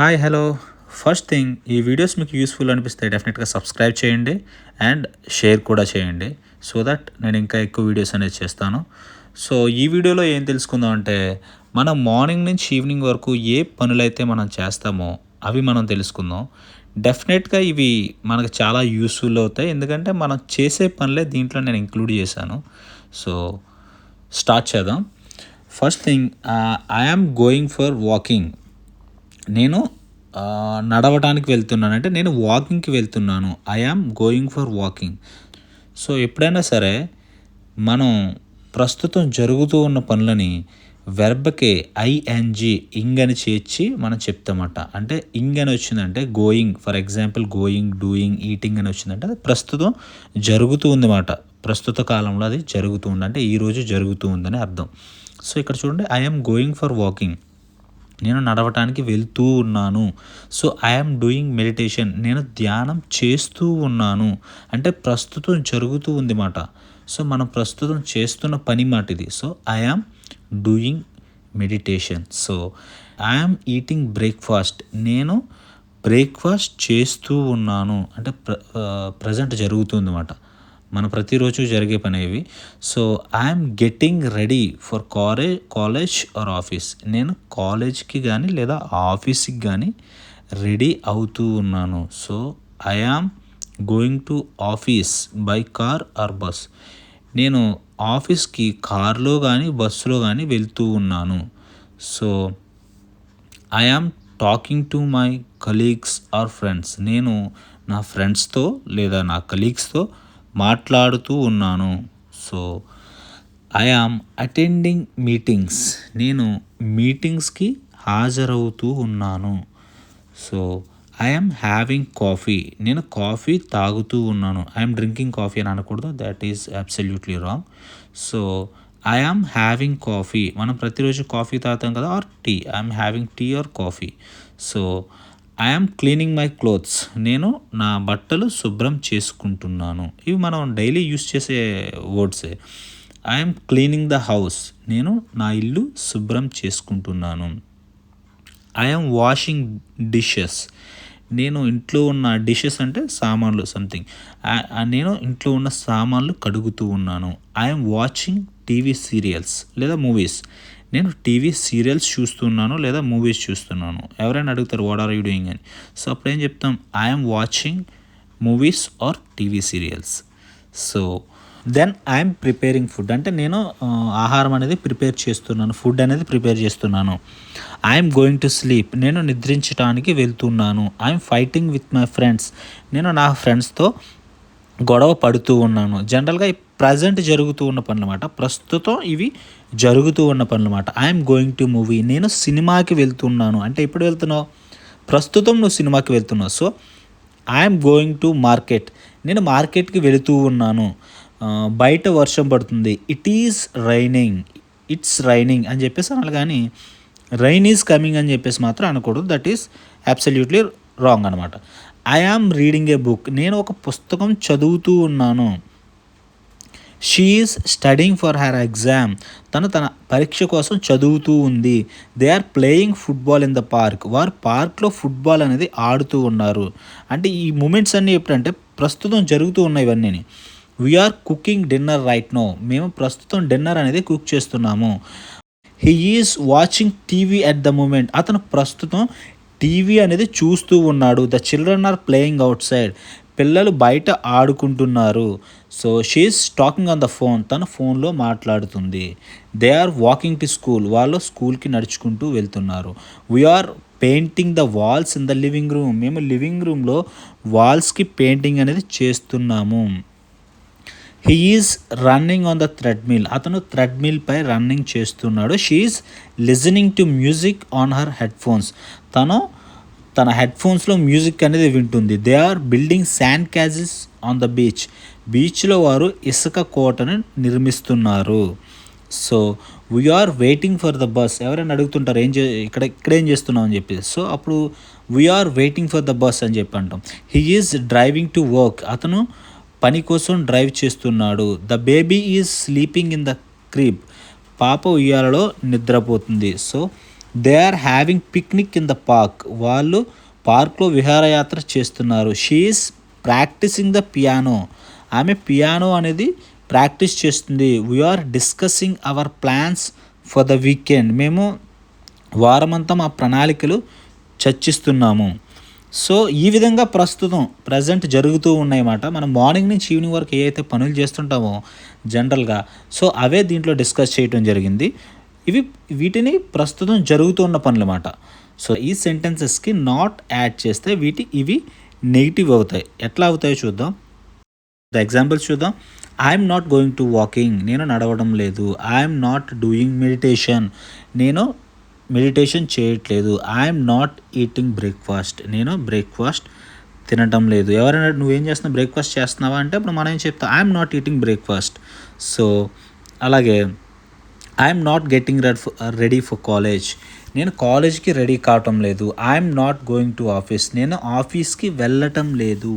Hi hello first thing ఈ videos మీకు useful అనిపిస్తే డెఫినెట్గా సబ్స్క్రైబ్ చేయండి అండ్ షేర్ కూడా చేయండి సో దట్ నేను ఇంకా ఎక్కువ వీడియోస్ అనేది చేస్తాను. సో ఈ వీడియోలో ఏం తెలుసుకుందాం అంటే మనం మార్నింగ్ నుంచి ఈవినింగ్ వరకు ఏ పనులైతే మనం చేస్తామో అవి మనం తెలుసుకుందాం. డెఫినెట్గా ఇవి మనకు చాలా యూస్ఫుల్ అవుతాయి. ఎందుకంటే మనం చేసే పనులే దీంట్లో నేను ఇంక్లూడ్ చేశాను. సో స్టార్ట్ చేద్దాం. First thing I am going for walking నేను నడవటానికి వెళ్తున్నాను. అంటే నేను వాకింగ్కి వెళ్తున్నాను. I am going for walking so ఎప్పుడైనా సరే మనం ప్రస్తుతం జరుగుతూ ఉన్న పనులని వెర్బకే ఐఎన్జి ఇంగ్ అని చేర్చి మనం చెప్తామట. అంటే ఇంగ్ అని వచ్చిందంటే going for example going doing eating అని వచ్చిందంటే అది ప్రస్తుతం జరుగుతూ ఉందన్నమాట. ప్రస్తుత కాలంలో అది జరుగుతూ ఉంది అంటే ఈరోజు జరుగుతూ ఉందని అర్థం. సో ఇక్కడ చూడండి ఐఎమ్ గోయింగ్ ఫర్ వాకింగ్ నేను నడవటానికి వెళ్తూ ఉన్నాను. సో ఐఎమ్ డూయింగ్ మెడిటేషన్ నేను ధ్యానం చేస్తూ ఉన్నాను. అంటే ప్రస్తుతం జరుగుతూ ఉంది మాట. సో మనం ప్రస్తుతం చేస్తున్న పని మాట ఇది. So I am doing meditation so I am eating breakfast నేను బ్రేక్ఫాస్ట్ చేస్తూ ఉన్నాను. అంటే ప్ర ప్రజెంట్ జరుగుతుంది అన్నమాట మన ప్రతిరోజు జరిగే పని ఇవి so I'm getting ready for college college or office. నేను కాలేజ్కి కానీ లేదా ఆఫీస్కి కానీ రెడీ అవుతూ ఉన్నాను. So I am going to office by car or bus. నేను ఆఫీస్కి కార్లో కానీ బస్సులో కానీ వెళ్తూ ఉన్నాను. So I am talking to my colleagues or friends. నేను నా ఫ్రెండ్స్తో లేదా నా కలీగ్స్తో మాట్లాడుతూ ఉన్నాను. So I am attending meetings నేను మీటింగ్స్కి హాజరవుతూ ఉన్నాను. సో ఐఎమ్ హ్యావింగ్ కాఫీ నేను కాఫీ తాగుతూ ఉన్నాను. ఐఎమ్ డ్రింకింగ్ కాఫీ అని అనకూడదు. That is absolutely wrong so I am having coffee మనం ప్రతిరోజు కాఫీ తాగుతాం కదా? Or tea I'm having tea or coffee so I'm cleaning my clothes నేను నా బట్టలు శుభ్రం చేసుకుంటున్నాను. ఇవి మనం డైలీ యూస్ చేసే వర్డ్సే ఐఎమ్ క్లీనింగ్ ద హౌస్ నేను నా ఇల్లు శుభ్రం చేసుకుంటున్నాను. ఐఎమ్ వాషింగ్ డిషెస్ నేను ఇంట్లో ఉన్న డిషెస్ అంటే సామాన్లు సంథింగ్ నేను ఇంట్లో ఉన్న సామాన్లు కడుగుతూ ఉన్నాను. ఐఎమ్ వాచింగ్ టీవీ సీరియల్స్ లేదా మూవీస్ నేను టీవీ సీరియల్స్ చూస్తున్నాను లేదా మూవీస్ చూస్తున్నాను. ఎవరైనా అడుగుతారు వాట్ ఆర్ యూ డూయింగ్ అని. సో అప్పుడు ఏం చెప్తాం I'm watching movies or TV serials. So then I'm preparing food అంటే నేను ఆహారం అనేది ప్రిపేర్ చేస్తున్నాను. ఫుడ్ అనేది ప్రిపేర్ చేస్తున్నాను. ఐఎమ్ గోయింగ్ టు స్లీప్ నేను నిద్రించడానికి వెళ్తున్నాను. I'm fighting with my friends నేను నా ఫ్రెండ్స్తో గొడవ పడుతూ ఉన్నాను. జనరల్గా ప్రజెంట్ జరుగుతూ ఉన్న పనులు అన్నమాట ప్రస్తుతం ఇవి జరుగుతూ ఉన్న పనులు అన్నమాట ఐఎమ్ గోయింగ్ టు మూవీ నేను సినిమాకి వెళ్తున్నాను. అంటే ఎప్పుడు వెళ్తున్నావు? ప్రస్తుతం నువ్వు సినిమాకి వెళ్తున్నావు. So I'm going to market నేను మార్కెట్కి వెళుతూ ఉన్నాను. బయట వర్షం పడుతుంది. It is raining it's raining అని చెప్పేసి అనాలి కానీ రైన్ ఈజ్ కమింగ్ అని చెప్పేసి మాత్రం అనకూడదు. దట్ ఈస్ అబ్సల్యూట్లీ రాంగ్ అనమాట I am reading a book నేను ఒక పుస్తకం చదువుతూ ఉన్నాను. She is studying for her exam తను తన పరీక్ష కోసం చదువుతూ ఉంది. They are playing football in the park వారు పార్క్లో ఫుట్బాల్ అనేది ఆడుతూ ఉన్నారు. అంటే ఈ మూమెంట్స్ అన్నీ ఎప్పుడంటే ప్రస్తుతం జరుగుతూ ఉన్నాయి ఇవన్నీ we are cooking dinner right now మేము ప్రస్తుతం డిన్నర్ అనేది కుక్ చేస్తున్నాము. He is watching TV at the moment అతను ప్రస్తుతం టీవీ అనేది చూస్తూ ఉన్నాడు. The children are playing outside పిల్లలు బయట ఆడుకుంటున్నారు. So she is talking on the phone తన ఫోన్లో మాట్లాడుతుంది. They are walking to school వాళ్ళు స్కూల్కి నడుచుకుంటూ వెళ్తున్నారు. We are painting the walls in the living room మేము లివింగ్ రూమ్లో వాల్స్కి పెయింటింగ్ అనేది చేస్తున్నాము. He is running on the treadmill అతను థ్రెడ్మిల్ పై రన్నింగ్ చేస్తున్నాడు. She is listening to music on her headphones తను తన హెడ్ ఫోన్స్లో మ్యూజిక్ అనేది వింటుంది. They are building sand castles on the beach. బీచ్లో వారు ఇసుక కోటను నిర్మిస్తున్నారు. So we are waiting for the bus ఎవరైనా అడుగుతుంటారు ఏం చే ఇక్కడ ఇక్కడ ఏం చేస్తున్నాం అని చెప్పి. సో అప్పుడు we are waiting for the bus అని చెప్పి అంటాం. He is driving to work అతను పని కోసం డ్రైవ్ చేస్తున్నాడు. The baby is sleeping in the crib పాప ఉయ్యాలలో నిద్రపోతుంది. So they are having picnic in the park వాళ్ళు పార్క్లో విహారయాత్ర చేస్తున్నారు. She is practising the piano ఆమె పియానో అనేది ప్రాక్టీస్ చేస్తుంది. We are discussing our plans for the weekend మేము వారమంతా మా ప్రణాళికలు చర్చిస్తున్నాము. సో ఈ విధంగా ప్రస్తుతం ప్రజెంట్ జరుగుతూ ఉన్నాయన్నమాట. మనం మార్నింగ్ నుంచి ఈవినింగ్ వరకు ఏ అయితే పనులు చేస్తుంటామో జనరల్గా సో అవే దీంట్లో డిస్కస్ చేయడం జరిగింది. ఇవి వీటిని ప్రస్తుతం జరుగుతున్న పనులు అన్నమాట సో ఈ సెంటెన్సెస్కి నాట్ యాడ్ చేస్తే వీటి ఇవి నెగిటివ్ అవుతాయి. ఎట్లా అవుతాయో చూద్దాం. ద ఎగ్జాంపుల్స్ చూద్దాం. I'm not going to walking. నేను నడవడం లేదు. I'm not doing meditation. నేను మెడిటేషన్ చేయట్లేదు. I'm not eating breakfast. నేను బ్రేక్ఫాస్ట్ తినటం లేదు. ఎవరైనా నువ్వేం చేస్తున్నావు? బ్రేక్ఫాస్ట్ చేస్తున్నావా? అంటే అప్పుడు మనం ఏం చెప్తాం? I'm not eating breakfast. So అలాగే I'm not getting red ready for college నేను కాలేజ్కి రెడీ కావటం లేదు. I'm not going to office నేను ఆఫీస్కి వెళ్ళటం లేదు.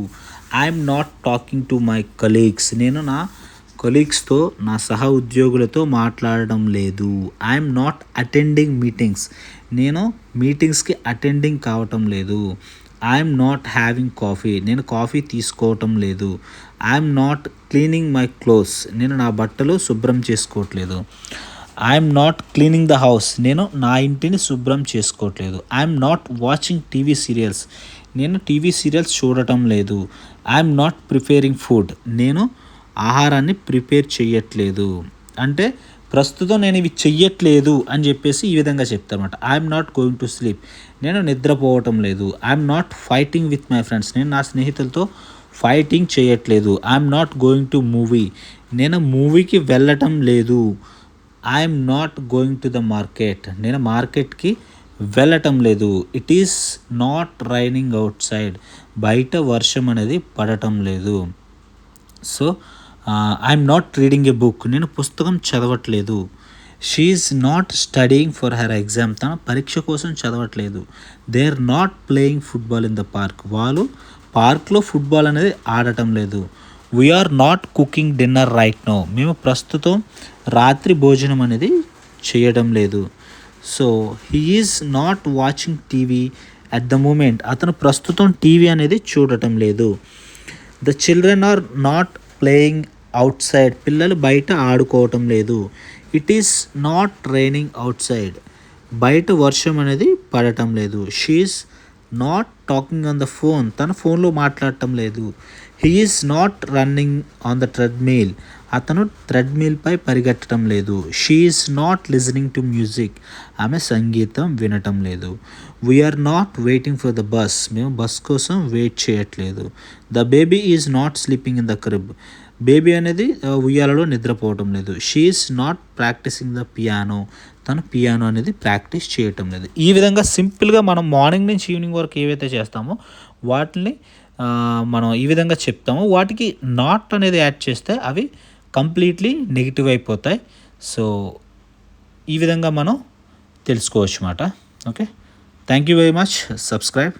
I'm not talking to my colleagues నేను నా కొలీగ్స్తో నా సహ ఉద్యోగులతో మాట్లాడడం లేదు. ఐఎమ్ నాట్ అటెండింగ్ మీటింగ్స్ నేను మీటింగ్స్కి అటెండింగ్ కావటం లేదు. ఐఎమ్ నాట్ హ్యావింగ్ కాఫీ నేను కాఫీ తీసుకోవటం లేదు. I'm not cleaning my clothes నేను నా బట్టలు శుభ్రం చేసుకోవట్లేదు. I'm not cleaning the house నేను నా ఇంటిని శుభ్రం చేసుకోవట్లేదు. I'm not watching TV serials నేను టీవీ సీరియల్స్ చూడటం లేదు. ఐఎమ్ నాట్ ప్రిపేరింగ్ ఫుడ్ నేను ఆహారాన్ని ప్రిపేర్ చేయట్లేదు అంటే ప్రస్తుతం నేను ఇవి చెయ్యట్లేదు అని చెప్పేసి ఈ విధంగా చెప్తానమాట I'm not going to sleep నేను నిద్రపోవటం లేదు. I'm not fighting with my friends నేను నా స్నేహితులతో ఫైటింగ్ చేయట్లేదు. I'm not going to movie నేను మూవీకి వెళ్ళటం లేదు. I'm not going to the market నేను మార్కెట్కి వెళ్ళటం లేదు. It is not raining outside బయట వర్షం అనేది పడటం లేదు. So I'm not reading a book నేను పుస్తకం చదవట్లేదు. She is not studying for her exam తన పరీక్ష కోసం చదవట్లేదు. They are not playing football in the park వాళ్ళు పార్క్లో ఫుట్బాల్ అనేది ఆడటం లేదు. We are not cooking dinner right now మేము ప్రస్తుతం రాత్రి భోజనం అనేది చేయడం లేదు. So he is not watching TV at the moment అతను ప్రస్తుతం టీవీ అనేది చూడటం లేదు. The children are not playing outside పిల్లలు బయట ఆడుకోవటం లేదు. It is not raining outside బయట వర్షం అనేది పడటం లేదు. She is not talking on the phone తన ఫోన్లో మాట్లాడటం లేదు. He is not running on the treadmill అతను ట్రెడ్మిల్పై పరిగెట్టడం లేదు. She is not listening to music ఆమె సంగీతం వినటం లేదు. We are not waiting for the bus మేము బస్ కోసం వెయిట్ చేయట్లేదు. The baby is not sleeping in the crib baby అనేది ఉయ్యాలలో నిద్రపోవటం లేదు. She is not practising the piano తను పియానో అనేది ప్రాక్టీస్ చేయటం లేదు. ఈ విధంగా సింపుల్గా మనం మార్నింగ్ నుంచి ఈవినింగ్ వరకు ఏవైతే చేస్తామో వాటిని మనం ఈ విధంగా చెప్తామో. వాటికి నాట్ అనేది యాడ్ చేస్తే అవి కంప్లీట్లీ నెగిటివ్ అయిపోతాయి. సో ఈ విధంగా మనం తెలుసుకోవచ్చు అన్నమాట. Okay thank you very much subscribe